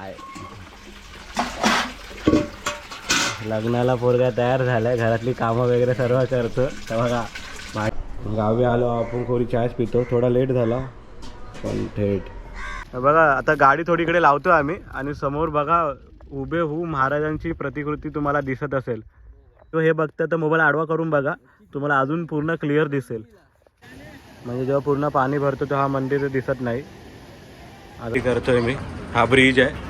काय लग्नाला पोरगा तयार झालाय घरातली कामं वगैरे सर्व करतो. तर बघा गावी आलो आपण खोरी चायच पितो. थोडा लेट झाला पण थेट. बघा आता गाडी थोडी इकडे लावतो आम्ही आणि समोर बघा उभे हू महाराजांची प्रतिकृती तुम्हाला दिसत असेल. तो हे बघता तर मोबाईल आडवा करून बघा तुम्हाला अजून पूर्ण क्लिअर दिसेल. म्हणजे जेव्हा पूर्ण पाणी भरतो तेव्हा मंदिर दिसत नाही. आधी करतोय मी. हा ब्रिज आहे.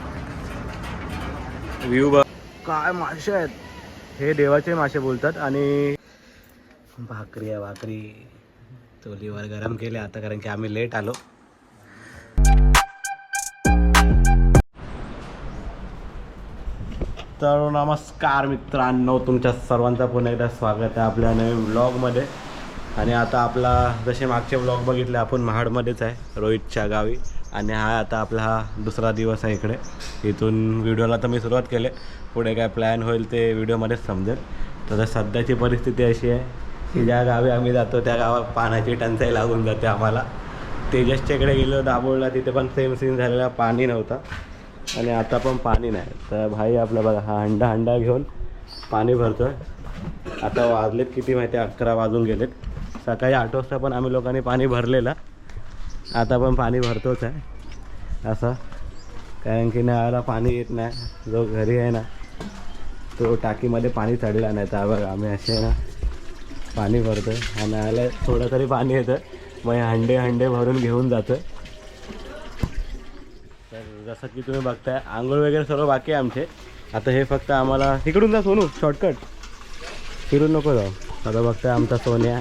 व्ह्यू बघ. काय मासे आहेत? हे देवाचे मासे बोलतात आणि भाकरी आहे भाकरी. चोलीवर गरम केले आता कारण की आम्ही लेट आलो. तर नमस्कार मित्रांनो तुमच्या सर्वांचा पुन्हा एकदा स्वागत आहे आपल्या नवीन ब्लॉगमध्ये आणि आता आपला जसे मागचे ब्लॉग बघितले आपण महाडमध्येच आहे रोहितच्या गावी. आणि हा आता आपला हा दुसरा दिवस आहे इकडे. इथून व्हिडिओला तर मी सुरुवात केले. पुढे काय प्लॅन होईल ते व्हिडिओमध्येच समजेल. तर सध्याची परिस्थिती अशी आहे की ज्या गावी आम्ही जातो त्या गावात पाण्याची टंचाई लागून जाते आम्हाला. तेजसच्याकडे गेलो दाबोळला तिथे पण सेम सीन झालेला. पाणी नव्हता. आणि आता पण पाणी नाही. तर भाई आपला बघा हा हंडा हंडा घेऊन पाणी भरतो आता वाजलेत किती माहिती आहे? अकरा वाजून गेलेत. सकाळी आठ वाजता पण आम्ही लोकांनी पाणी भरलेलं. आता पण पाणी भरतोच आहे. असं. कारण की नळाला पाणी येत नाही. जो घरी आहे ना तो टाकीमध्ये पाणी चढला नाही. तर बघ आम्ही असे ना पाणी भरतो आणि नळाला थोडं तरी पाणी येतं. मग हंडे हंडे भरून घेऊन जातं. तर जसं की तुम्ही बघताय आंघोळ वगैरे सर्व बाकी आहे आमचे. आता हे फक्त आम्हाला इकडून जा सोनू शॉर्टकट फिरून नको जाऊ. आता बघताय आमचा सोन्या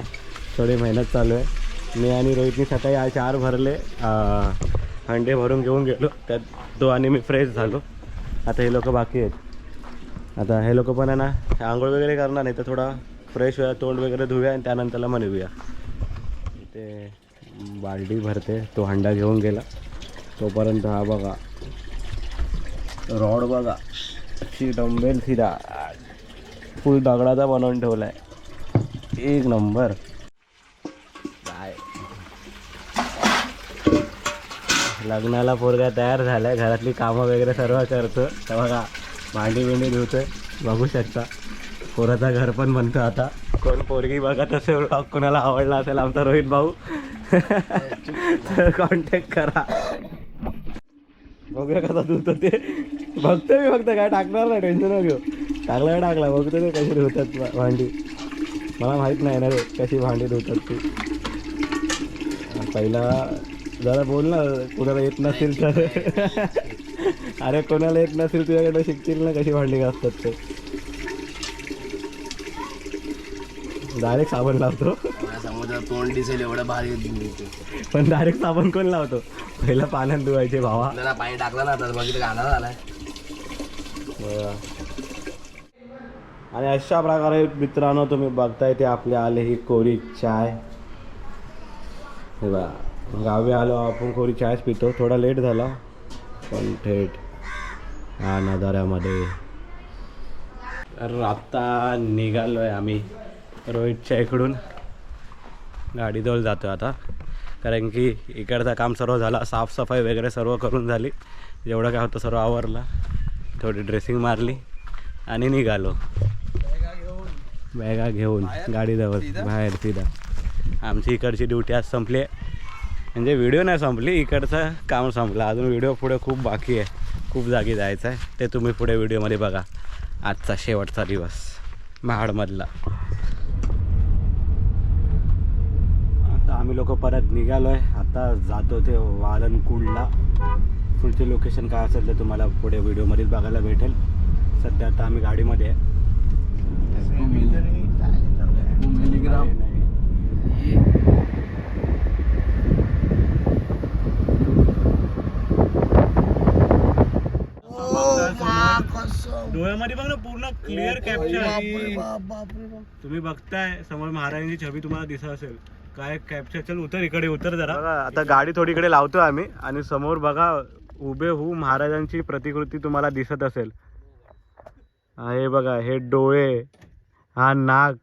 थोडी मेहनत चालू आहे. मी आणि रोहितनी सकाळी आज चार भरले अंडे हंडे भरून घेऊन गेलो. त्यात तो आणि मी फ्रेश झालो. आता हे लोक बाकी आहेत. आता हे लोक पण आहे ना आंघोळ वगैरे करणार नाही तर थोडा फ्रेश होऊया तोंड वगैरे धुऊया आणि त्यानंतरला म्हणूया. इथे ते बालडी भरते तो हंडा घेऊन गेला. तोपर्यंत हा बघा रॉड बघा अशी डंबेल सिधा फुल दगडाचा बनवून ठेवला आहे एक नंबर. लग्नाला पोरगा तयार झालाय. घरातली कामं वगैरे सर्व करतो तर बघा भांडी बिंडी धुतोय. बघू शकता. पोराचा घर पण बनतो आता. कोण पोरगी बघत असेल कोणाला आवडला असेल आमचा रोहित भाऊ. तर कॉन्टॅक्ट करा. बघूया कसा धुतो ते. बघतो मी फक्त काय टाकणार नाही टेन्शन घेऊ टाकला टाकला? बघतो ते कशी धुतात भांडी. मला माहीत नाही ना रे कशी भांडी धुतात ती. पहिला जरा बोल ना कोणाला येत नसेल तर. अरे कोणाला येत नसेल तुझ्याकडे शिकतील ना कशी भांडी घासतात ते. डायरेक्ट साबण लावतो. समुद्र तोंड दिसेल एवढं भारी पण डायरेक्ट साबण कोण लावतो? पहिला पाण्यात धुवायचे भावा. पाणी टाकलं ना तर बघितलं गाणं झालाय. आणि अशा प्रकारे मित्रांनो तुम्ही बघताय ते आपले आले ही कोरी चाय. हे बघा. गावी आलो आपण कोरी चायच पितो. थोडा लेट झाला पण थेट हा नजाऱ्यामध्ये तर आत्ता निघालो आहे आम्ही रोहितच्या इकडून. गाडीजवळ जातो आता. कारण की इकडचं काम सर्व झालं साफसफाई वगैरे सर्व करून झाली. जेवढं काय होतं सर्व आवरलं. थोडी ड्रेसिंग मारली आणि निघालो. बॅगा घेऊन. गाडीजवळ बाहेर सीधा आमची इकडची ड्युटी आज संपली आहे. म्हणजे व्हिडिओ नाही संपली इकडचं काम संपलं. अजून व्हिडिओ पुढे खूप बाकी आहे. खूप जागी जायचं आहे. ते तुम्ही पुढे व्हिडिओमध्ये बघा. आजचा शेवटचा दिवस. महाडमधला. आता आम्ही लोक परत निघालो आहे आता जातो ते वालनकुंडला. पुढचे लोकेशन काय असेल ते तुम्हाला पुढे व्हिडिओमध्येच बघायला भेटेल. सध्या आता आम्ही गाडीमध्ये आहे. डोळ्यामध्ये बघ ना पूर्ण क्लिअर कॅप्चर तुम्ही बघताय समोर महाराजांची छबी तुम्हाला दिसत असेल. काय कॅप्चर चल उतर इकडे उतर जरा. आता गाडी थोडी इकडे लावतो आम्ही आणि समोर बघा उभे हू महाराजांची प्रतिकृती तुम्हाला दिसत असेल. हा, बघा हे डोळे हा नाक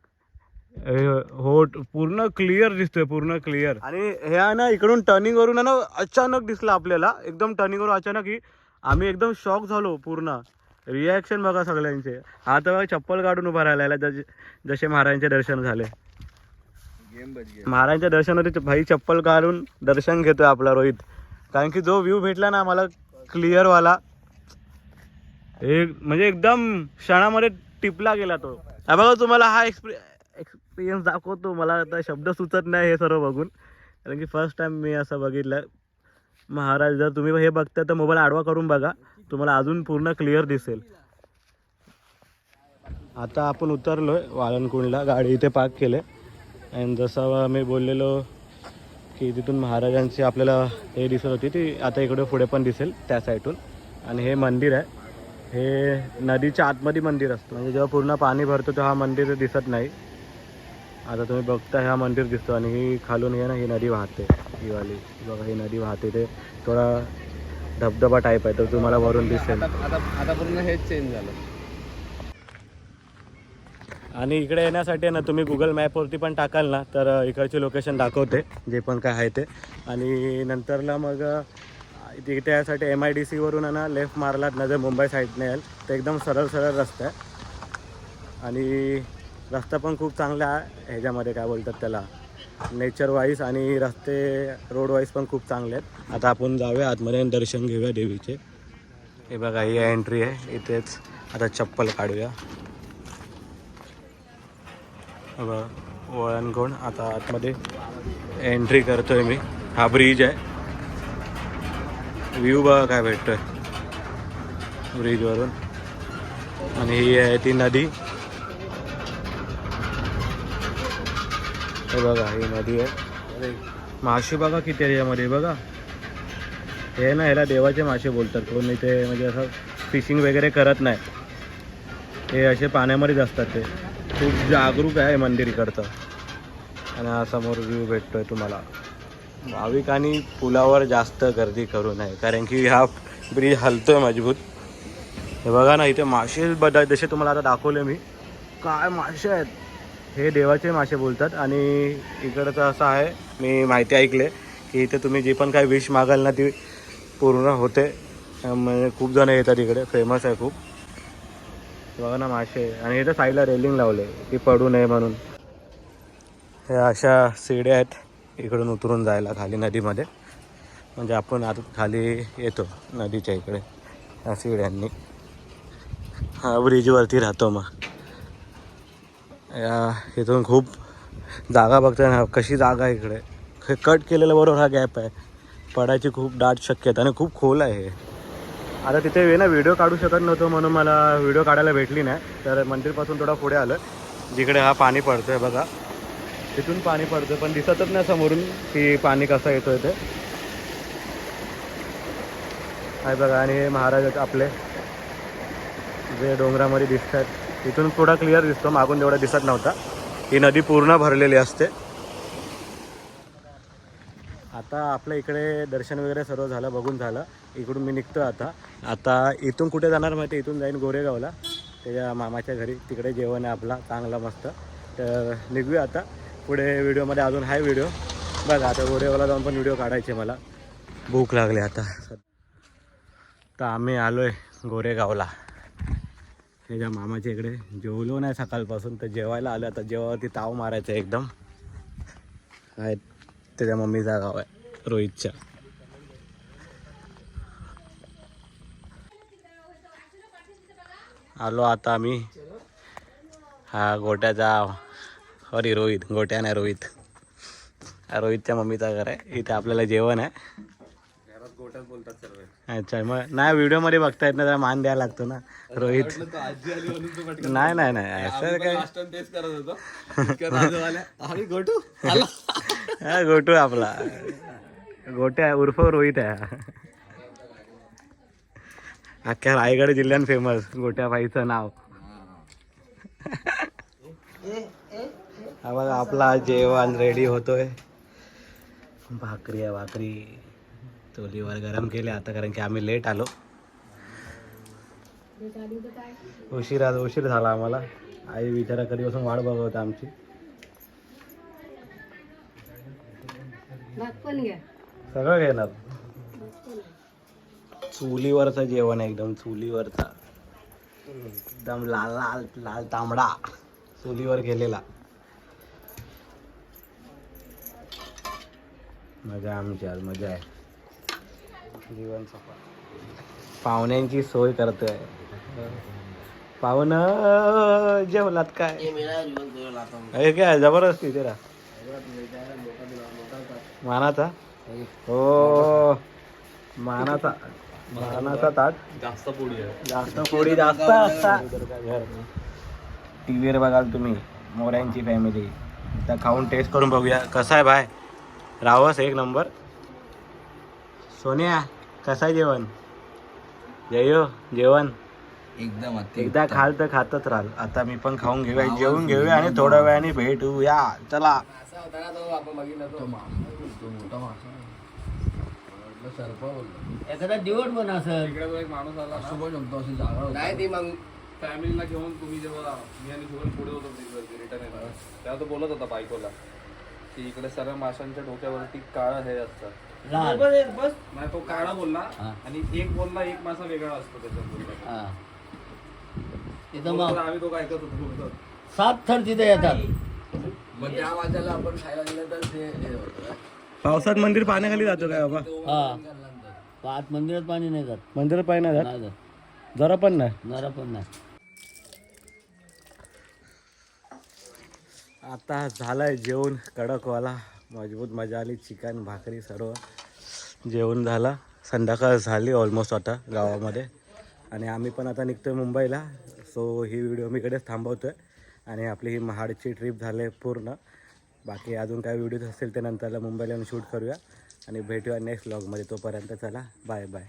हे होट पूर्ण क्लिअर दिसतोय पूर्ण क्लिअर आणि हे आहे ना इकडून टर्निंग वरून ना अचानक दिसलं आपल्याला. एकदम टर्निंग वरून अचानक ही आम्ही एकदम शॉक झालो पूर्ण. रिॲक्शन बघा सगळ्यांचे. हा तर बघा चप्पल काढून उभा राहिला जसे जसे महाराजांचे दर्शन झाले. महाराजांच्या दर्शनामध्ये भाई चप्पल काढून दर्शन घेतोय आपला रोहित. कारण की जो व्ह्यू भेटला ना आम्हाला क्लिअरवाला एक म्हणजे एकदम क्षणामध्ये टिपला गेला तो. बघा तुम्हाला हा एक्सपि एक्सपिरियन्स दाखवतो. मला आता शब्द सुचत नाही हे सर्व बघून. कारण की फर्स्ट टाइम मी असं बघितलं. महाराज जर तुम्ही हे बघता तर मोबाईल आडवा करून बघा. तुम्हाला अजून पूर्ण क्लिअर दिसेल. आता आपण उतरलो आहे वाळणकुंडला गाडी इथे पार्क केले. आणि जसं मी बोललेलो की तिथून महाराजांची आपल्याला हे दिसत होती ती आता इकडे पुढे पण दिसेल त्या साईडून आणि हे मंदिर आहे. हे नदीच्या आतमध्ये मंदिर असतं. म्हणजे जेव्हा पूर्ण पाणी भरतं तेव्हा हा मंदिर दिसत नाही. आता तुम्ही बघता हा मंदिर दिसतो. आणि ही खालून हे ना ही नदी वाहते ही वाली. बघा ही नदी वाहते. ते थोडा धबधबा टाईप आहे तर तुम्हाला वरून दिसेल. आता आता पूर्ण हेच चेंज झालं. आणि इकडे येण्यासाठी आहे ना तुम्ही गुगल मॅपवरती पण टाकाल ना तर इकडचे लोकेशन दाखवते जे पण काय आहे ते. आणि नंतरला मग अ, तिथे यासाठी एम आय डी सीवरून आहे ना लेफ्ट मारलात ना जर मुंबई साईडने याल तर एकदम सरळ सरळ रस्ता आहे. आणि रस्ता पण खूप चांगला आहे ह्याच्यामध्ये काय बोलतात त्याला? नेचर वाईज आणि रस्ते रोड वाईज पण खूप चांगले आहेत. आता आपण जाऊया आतमध्ये आणि दर्शन घेऊया देवीचे. हे बघा ही एंट्री आहे. इथेच आता चप्पल काढूया. बघा वळणकोण आता आतमध्ये एंट्री करतोय मी. हा ब्रिज आहे. व्ह्यू बघा काय भेटतोय. ब्रिजवरून आणि ही आहे ती नदी. हे बघा ही नदी आहे. मासे बघा किती आहे यामध्ये बघा. हे ना ह्याला देवाचे मासे बोलतात. कोण इथे म्हणजे असं फिशिंग वगैरे करत नाही. हे असे पाण्यामध्येच असतात ते. खूप जागरूक आहे मंदिर इकडचं. आणि हा समोर व्ह्यू भेटतोय तुम्हाला. भाविकांनी पुलावर जास्त गर्दी करू नये कारण की हा ब्रिज हलतोय मजबूत. हे बघा ना इथे मासे बदा जसे तुम्हाला आता दाखवले मी. काय मासे आहेत? हे देवाचे मासे बोलतात आणि इकडचं असं आहे मी माहिती ऐकले की इथे तुम्ही जे पण काही विश मागाल ना ती पूर्ण होते. म्हणजे खूप जण येतात इकडे फेमस आहे खूप. बघा ना मासे. आणि इथं साईडला रेलिंग लावले की पडू नये म्हणून. हे अशा शिड्या आहेत इकडून उतरून जायला खाली नदीमध्ये. म्हणजे आपण आता खाली येतो नदीच्या इकडे ह्या सिड्यांनी हा ब्रिजवरती राहतो मग. या इथून खूप जागा बघताय ना कशी जागा आहे इकडे. हे कट केलेलं बरोबर हा गॅप आहे. पडायची खूप दाट शक्यता आणि खूप खोल आहे हे. आता तिथे वे ना व्हिडिओ काढू शकत नव्हतो म्हणून मला व्हिडिओ काढायला भेटली नाही. तर मंदिरपासून थोडा पुढे आलं जिकडे हा पाणी पडतोय बघा. तिथून पाणी पडतं पण दिसतच नाही समोरून की पाणी कसं येतोय ते. आहे बघा आणि हे महाराज आपले. जे डोंगरामध्ये दिसत आहेत इथून थोडा क्लिअर दिसतो मागून तेवढा दिसत नव्हता. ही नदी पूर्ण भरलेली असते. आता आपल्या इकडे दर्शन वगैरे सर्व झालं बघून झालं. इकडून मी निघतो आता. आता इथून कुठे जाणार माहिती इथून जाईन गोरेगावला. त्याच्या मामाच्या घरी. तिकडे जेवण आहे आपला. चांगला मस्त. तर निघूया आता. पुढे व्हिडिओमध्ये अजून आहे व्हिडिओ. बघा आता गोरेगावला जाऊन पण व्हिडिओ काढायचे मला. भूक लागली आता. तर आम्ही आलो आहे गोरेगावला. त्याच्या मामाच्या इकडे. जेवलो नाही सकाळपासून तर जेवायला आलं. आता जेवावरती ताव मारायचं एकदम. काय त्याच्या मम्मीचा गाव आहे रोहितच्या. आलो आता आम्ही. हा गोट्याचा सॉरी रोहित. गोट्या नाही रोहित रोहितच्या मम्मीचा घर आहे. इथे आपल्याला जेवण आहे. अच्छा मग नाही व्हिडिओमध्ये बघता येत नाही जरा मान द्यायला लागतो ना. रोहित. नाही नाही नाही असं काय? गोटू हा गोटू आहे आपला. गोट्या उर्फ रोहित आहे. अख्ख्या रायगड जिल्ह्यात फेमस गोट्या बाईचं नाव. हा बघा आपला जेवण रेडी होतोय. भाकरी आहे भाकरी. चुलीवर गरम केले आता कारण की आम्ही लेट आलो. उशीर उशीर झाला आम्हाला. आई विचारा कधीपासून वाट बघत आमची. सगळं घेणार. चुलीवरचं जेवण आहे एकदम चुलीवरचा. एकदम लाल लाल लाल तांबडा चुलीवर गेलेला मजा आमची आज मजा आहे. जीवन पाहुण्यांची सोय करतोय. पाहुण जेवलात काय? हे काय जबरदस्ती तेरा मानाचा? हो मानाचा मानाचा ताट. जास्त पोळी आहे. जास्त पोळी जास्त असता टी व्हीवर बघाल तुम्ही मोऱ्यांची फॅमिली तर खाऊन टेस्ट करून बघूया. कसा आहे भाय रावस एक नंबर सोन्या कसं आहे जेवण? जयो जेवण? एकदम एकदा खाल तर खातच राहाल. आता मी पण खाऊन घेऊया जेवून घेऊया आणि थोड्या वेळाने भेटूया. चला. दिवट पण असं इकडे तो एक माणूस आला असू पण शकतो अशी जागा नाही ती मग. फॅमिलीला घेऊन तुम्ही जेव्हा मी आणि घेऊन पुढे होतो रिटर्न येणार. तेव्हा तो बोलत होता बायकोला की इकडे सर्व माशांच्या डोक्यावरती काळं हे असतं लाल. नाही तो काळा बोलला हा. आणि एक बोलला एक मासा वेगळा असतो त्याच्यात बोलला. हा तिथं मग आम्ही तो काय ऐकत होतो बोलतो. सात थर तिथे येतात. मग त्या वाजाला आपण खायला गेलं तर ते हे होतं पावसात मंदिर पाण्याखाली जातो काय बाबा? हा. पाच मंदिरात पाणी नाही जात. मंदिर पाहिजे ना नाही जात. जरा पण नाही? नरा पण नाही. आता झालंय जेवण कडकवाला. मजबूत मजा आली चिकन भाकरी सर्व. जेवण झाला. संध्याकाळ झाली ऑलमोस्ट आता गावामध्ये. आणि आम्ही पण आता निघतोय मुंबईला. सो ही व्हिडिओ मी इकडेच थांबवतोय. आणि आपली ही महाडची ट्रिप झाली पूर्ण. बाकी अजून काही व्हिडिओज असतील ते नंतरला मुंबईला येऊन शूट करूया. आणि भेटूया नेक्स्ट व्लॉगमध्ये तोपर्यंत चला बाय बाय